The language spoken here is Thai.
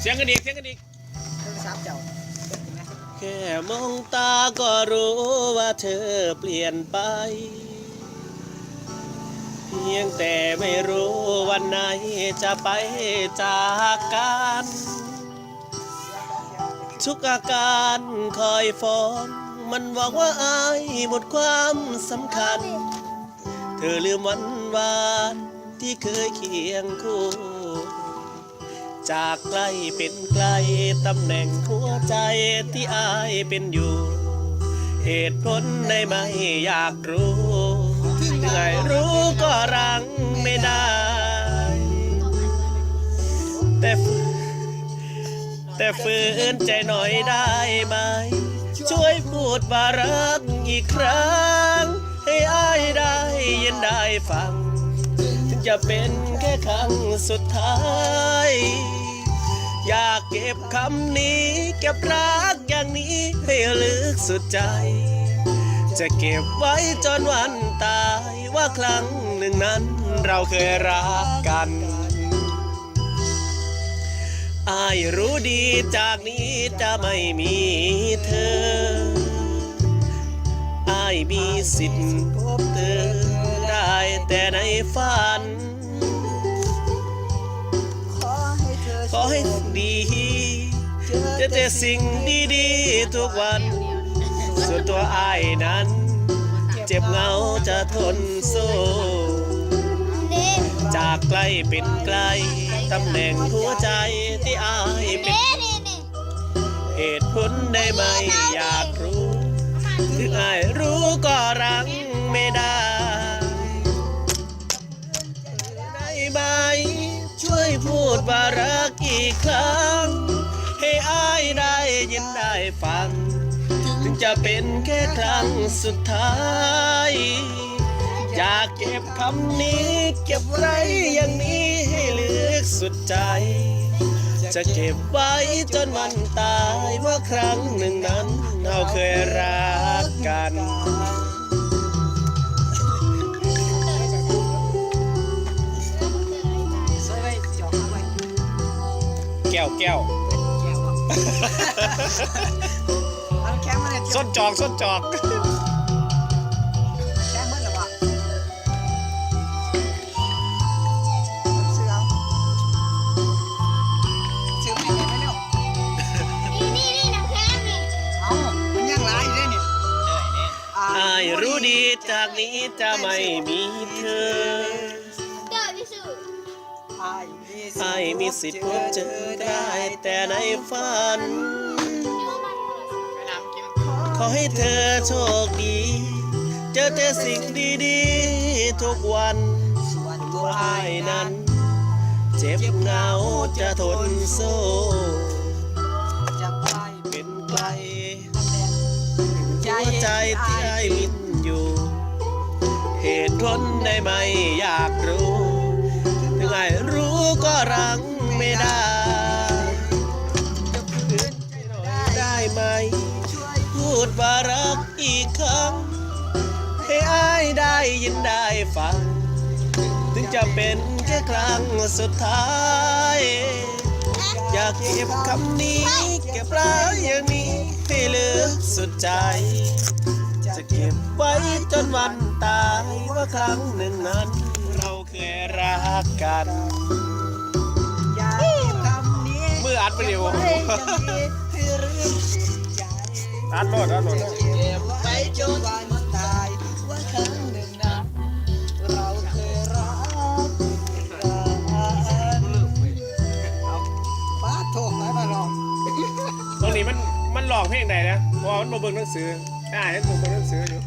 เสียงกันอีกเสียงกันอีกโทรศัพท์เจ้าเปิดไหมแค่มองตาก็รู้ว่าเธอเปลี่ยนไป เพียงแต่ไม่รู้วันไหนจะไปจากกัน ทุกอาการคอยฟ้อนมันบอกว่าอายหมดความสำคัญ เธอลืมวันวานที่เคยเคียงคู่ จากใกล้เป็นไกลตำแหน่งหัวใจที่อายเป็นอยู่ เหตุผลในไม่อยากรู้ถึงไงรู้ก็รังไม่ได้ แต่ฝืนแต่ฝืนใจหน่อยได้ไหม ช่วยพูดว่ารักอีกครั้ง ให้อายได้ยินได้ฟัง จะเป็นแค่ครั้งสุดท้าย อยากเก็บคำนี้ เก็บรักอย่างนี้ให้ลึกสุดใจ จะเก็บไว้จนวันตายว่าครั้งหนึ่งนั้นเราเคยรักกันอายรู้ดีจากนี้จะไม่มีเธออายมีสิทธิ์พบเธอ แต่ในฝันขอให้เธอขอให้ดี เจอแต่สิ่งดีๆทุกวัน ส่วนตัวอายนั้น เจ็บเหงาจะทนสู้จากใกล้เป็นไกลตำแหน่งหัวใจที่อายเป็นเหตุผลได้ไหมอยากรู้ถึงอายรู้ก็รั อีกครั้ง ให้อายได้ยินได้ฟัง ถึงจะเป็นแค่ครั้งสุดท้ายอยากเก็บคำนี้ เก็บไว้อย่างนี้ให้ลึกสุดใจ จะเก็บไว้จนวันตายว่าครั้งหนึ่งนั้นเราเคยรักกัน แก้วแก้วแก้วเอาเอาแข้งมาเนี่ยส้นจอกส้นจอกแข้งเบิ้ลหรอวะเสือเอาเสือไม่ได้ไหมเนี่ยเอามันยังหลายอยู่เลยเนี่ยอ่า อายรู้ดีจากนี้จะไม่มีเธอ อายมีอายมีสิทธิ์พบเจอได้แต่ในฝัน ขอให้เธอโชคดี เจอแต่สิ่งดีๆ ทุกวันส่วนตัวอายนั้นั้น เจ็บเหงาจะทนสู้จะไปเป็นไกลหัวใจที่ไอ้มินอยู่ เหตุผลได้ไหมอยากรู้ ถึงไอ้รู้ก็รังไม่ได้ได้ไหม พูดว่ารักอีกครั้ง ให้อายได้ยินได้ฟัง ถึงจะเป็นแค่ครั้งสุดท้าย อยากเก็บคำนี้ เก็บรักอย่างนี้ให้ลึกสุดใจ จะเก็บไว้จนวันตายว่าครั้งหนึ่งนั้น ราเคยรักกัน อย่าเก็บคำนี้มืออัดไปเร็วไว้จะมีให้ลืมใจอัดโหลดอัดโหลดจะเก็บไว้จนวันตายว่าครั้งหนึ่งนั้นเราเคยรักกันป้าโทษไหมมาลองตรงนี้มันมันหลอกเพลงใดนะเพราะว่ามันมาเบิ่งหนังสืออ่านให้ผมเบิ่งหนังสืออยู่